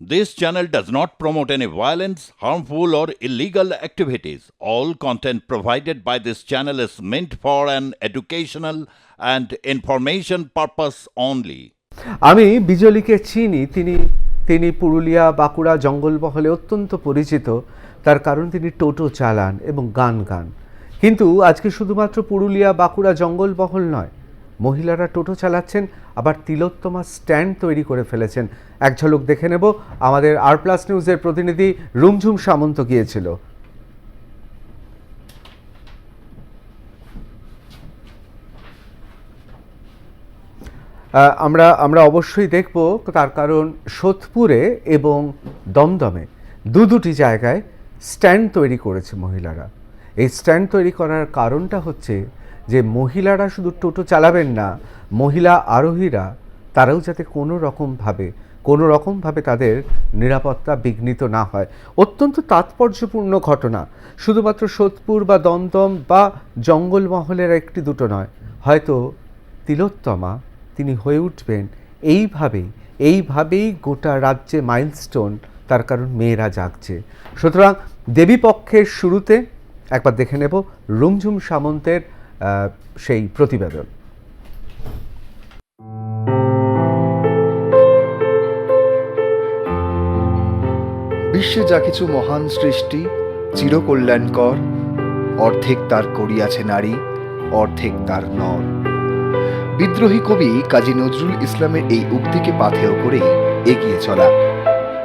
This channel does not promote any violence, harmful, or illegal activities. All content provided by this channel is meant for an educational and information purpose only. আমি বিজলিকে চিনি তিনি তিনি পুরুলিয়া বাঁকুড়া জঙ্গলমহলে অত্যন্ত পরিচিত তার কারণ তিনি টোটো চালান এবং গান গান কিন্তু আজকে শুধুমাত্র পুরুলিয়া বাঁকুড়া জঙ্গলমহল নয় মহিলারা টোটো চালাচ্ছেন, আবার তিলোত্তমা স্ট্যান্ড তৈরি করে ফেলেছেন। এক ঝলক দেখে নেব, আমাদের আর প্লাস নিউজের প্রতিনিধি রুমঝুম সামন্ত গিয়েছিল। আমরা আমরা অবশ্যই দেখব তার কারণ সোদপুরে এবং দমদমে দু দুটি জায়গায় স্ট্যান্ড তৈরি করেছে মহিলারা। এই স্ট্যান্ড তৈরি করার কারণটা হচ্ছে যে মহিলারা শুধু টোটো চালাবেন না, মহিলা আরোহীরা, তারাও যাতে কোনো রকমভাবে কোনো রকমভাবে তাদের নিরাপত্তা বিঘ্নিত না হয়। অত্যন্ত তাৎপর্যপূর্ণ ঘটনা। শুধুমাত্র সোদপুর বা দমদম বা জঙ্গলমহলের একটি দুটো নয়, হয়তো তিলোত্তমা তিনি হয়ে উঠবেন এইভাবেই এইভাবেই গোটা রাজ্যে মাইলস্টোন তার কারণ মেয়েরা জাগছে। সুতরাং দেবীপক্ষের শুরুতে একবার দেখে নেব, রুমঝুম সামন্তের সেই প্রতিবেদন। বিশ্বে যা কিছু মহান সৃষ্টি, চিরকল্যাণকর, অর্ধেক তার করিয়াছে নারী, অর্ধেক তার নর। বিদ্রোহী কবি কাজী নজরুল ইসলামের এই উক্তিকে পাথেয় করে এগিয়ে চলা।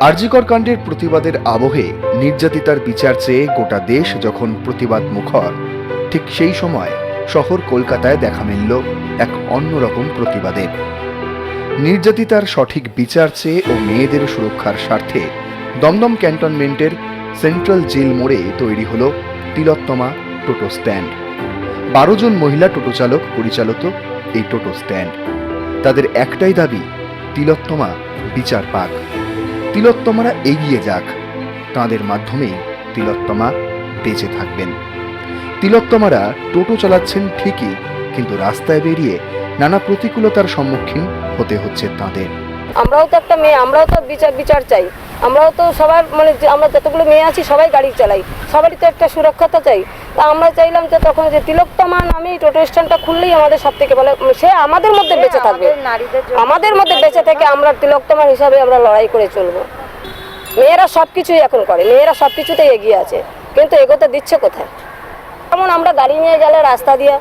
আরজিকর কাণ্ডের প্রতিবাদের আবহে নির্যাতিতার বিচার চেয়ে গোটা দেশ যখন প্রতিবাদ মুখর, ঠিক সেই সময় শহর কলকাতায় দেখা মিলল এক অন্যরকম প্রতিবাদের নির্যাতিতার সঠিক বিচার চেয়ে ও মেয়েদের সুরক্ষার স্বার্থে দমদম ক্যান্টনমেন্টের সেন্ট্রাল জেল মোড়ে তৈরি হল তিলোত্তমা টোটো স্ট্যান্ড। বারো জন মহিলা টোটো চালক পরিচালিত এই টোটো স্ট্যান্ড। তাদের একটাই দাবি, তিলোত্তমা বিচার পাক। তিলোত্তমারা এগিয়ে যাক। তাঁদের মাধ্যমেই তিলোত্তমা বেঁচে থাকবেন। তিলোত্তমারা টোটো চালাচ্ছেন ঠিকই কিন্তু রাস্তায় বেরিয়ে নানা প্রতিকূলতার সম্মুখীন হতে হচ্ছে তাদের। আমরাও তো একটা মেয়ে আমরাও তো বিচার বিচার চাই। আমরাও তো সবার মানে আমরা যতগুলো মেয়ে আছি সবাই গাড়ি চালাই। সবারই তো একটা সুরক্ষাতা চাই। তা আমরা চাইলাম যে তখন যে তিলোত্তমা নামে এই টোটো স্ট্যান্ডটা খুললেই আমাদের সব থেকে বলে সে আমাদের মধ্যে বেঁচে থাকবে। আমাদের মধ্যে বেঁচে থেকে আমরা তিলোত্তমার হিসাবে আমরা লড়াই করে চলবো। মেয়েরা সব কিছুই এখন করে মেয়েরা সব কিছুতেই এগিয়ে আছে কিন্তু এগোতে দিচ্ছে কোথায়? যেমন আমরা গাড়ি নিয়ে গেলে রাস্তা দিয়ে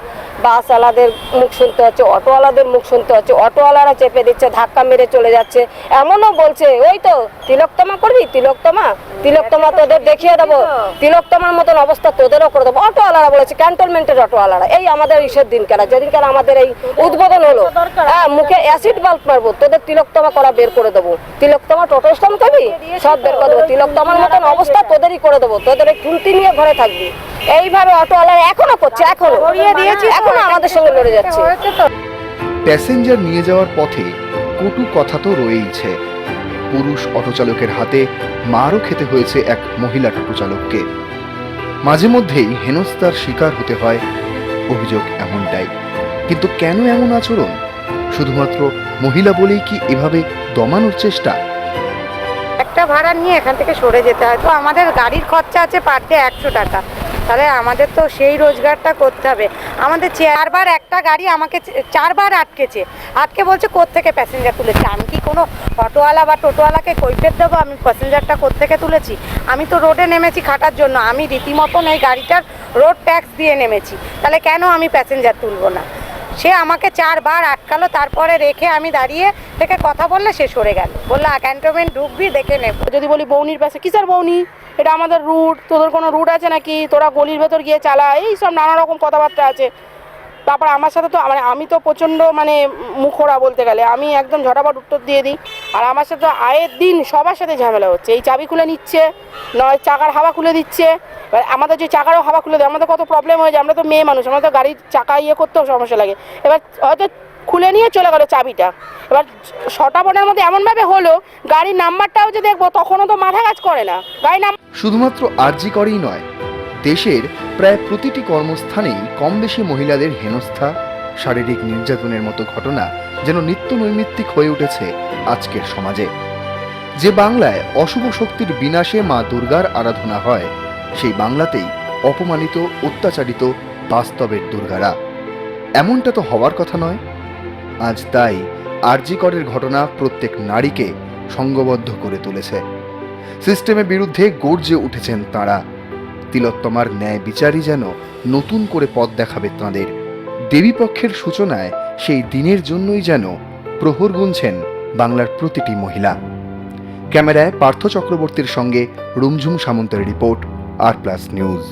বাসওয়ালাদের মুখ শুনতে হচ্ছে অটোওয়ালাদের মুখ শুনতে হচ্ছে অটোওয়ালারা চেপে দিচ্ছে ধাক্কা মেরে চলে যাচ্ছে। এমনও বলছে ওই তো তিলোত্তমা করবি? তিলোত্তমা তিলোত্তমা তোদের দেখিয়ে দেবো। তিলোত্তমার মতন অবস্থা তোদেরও করে দেবো। অটোওয়ালারা বলেছে ক্যান্টনমেন্টের অটোওয়ালারা এই আমাদের ইসের দিন কেনা যেদিন কেন আমাদের এই উদ্বোধন হলো। হ্যাঁ মুখে অ্যাসিড বাল্ব মারবো তোদের তিলোত্তমা করা বের করে দেবো। তিলকতমা টোটো স্ট্যান্ড করবি? সব বের করে দেবো। তিলকতমার মতন অবস্থা তোদেরই করে দেবো। তোদের এই খুলতি নিয়ে ঘরে থাকবি। এইভাবে অটোওয়ালারা এখনও করছে এখনও। এখনও আমাদের সঙ্গে লড়ে যাচ্ছে। প্যাসেঞ্জার নিয়ে যাওয়ার পথে কটু কথা তো রয়েইছে। পুরুষ অটোচালকের হাতে মারও খেতে হয়েছে এক মহিলা টোটোচালককে। মাঝে মধ্যেই হেনস্তার শিকার হতে হয় অভিযোগ এমনটাই। কিন্তু কেন এমন আচরণ? শুধুমাত্র মহিলা বলেই কি এভাবে দমানোর চেষ্টা? একটা ভাড়া নিয়ে এখান থেকে সরে যেতে হয়। তো আমাদের গাড়ির খরচা আছে পার ডে একশো টাকা। তাহলে আমাদের তো সেই রোজগারটা করতে হবে। আমাদের চারবার একটা গাড়ি আমাকে চারবার আটকেছে। আটকে বলছে থেকে প্যাসেঞ্জার তুলেছে? আমি কি কোনো অটোওয়ালা বা টোটোওয়ালাকে কৈফের দেবো? আমি প্যাসেঞ্জারটা থেকে তুলেছি? আমি তো রোডে নেমেছি খাটার জন্য। আমি রীতিমতন এই গাড়িটার রোড ট্যাক্স দিয়ে নেমেছি। তাহলে কেন আমি প্যাসেঞ্জার তুলবো না? সে আমাকে চারবার আটকালো, তারপরে রেখে আমি দাঁড়িয়ে থেকে কথা বললে সে সরে গেল। বলল ক্যান্টনমেন্ট ঢুকবি, দেখে নেব যদি বলি, বৌনির পাশে, কিসের বৌনি? এটা আমাদের রুট তোদের কোনো রুট আছে নাকি? তোরা গলির ভেতর গিয়ে চালা। এই সব নানা রকম কথাবার্তা আছে। তারপর আমার সাথে তো মানে আমি তো প্রচণ্ড মানে মুখোরা বলতে গেলে, আমি একদম ঝটাপট উত্তর দিয়ে দিই। আর আমার সাথে আয়ের দিন সবার সাথে ঝামেলা হচ্ছে। এই চাবি খুলে নিচ্ছে, নয় চাকার হাওয়া খুলে দিচ্ছে। এবার আমাদের যে চাকারও হাওয়া খুলে দেয়, আমাদের কত প্রবলেম হয়ে যায়, আমরা তো মেয়ে মানুষ, আমরা তো গাড়ির চাকা ইয়ে করতেও সমস্যা লাগে। এবার হয়তো খুলে নিয়ে চলে গেলো চাবিটা। এবার শটাপনের মধ্যে এমনভাবে হলো, গাড়ির নাম্বারটাও যে দেখব, তখনও তো মাথা কাজ করে না। গাড়ির নাম্বার শুধুমাত্র আরজি করেই নয় দেশের প্রায় প্রতিটি কর্মস্থানেই কম বেশি মহিলাদের হেনস্থা, শারীরিক নির্যাতনের মতো ঘটনা যেন নিত্য নৈমিত্তিক হয়ে উঠেছে আজকের সমাজে। যে বাংলায় অশুভ শক্তির বিনাশে মা দুর্গার আরাধনা হয়, সেই বাংলাতেই অপমানিত, অত্যাচারিত বাস্তবের দুর্গারা। এমনটা তো হওয়ার কথা নয়। আজ তাই আরজিকরের ঘটনা প্রত্যেক নারীকে সঙ্গবদ্ধ করে তুলেছে। সিস্টেমের বিরুদ্ধে গর্জে উঠেছেন তাঁরা। তিলোত্তমার ন্যায় বিচারই যেন নতুন করে পথ দেখাবে তাঁদের। দেবীপক্ষের সূচনায় সেই দিনের জন্যই যেন প্রহর গুনছেন বাংলার প্রতিটি মহিলা। ক্যামেরায় পার্থ চক্রবর্তীর সঙ্গে রুমঝুম সামন্তের রিপোর্ট, আর প্লাস নিউজ।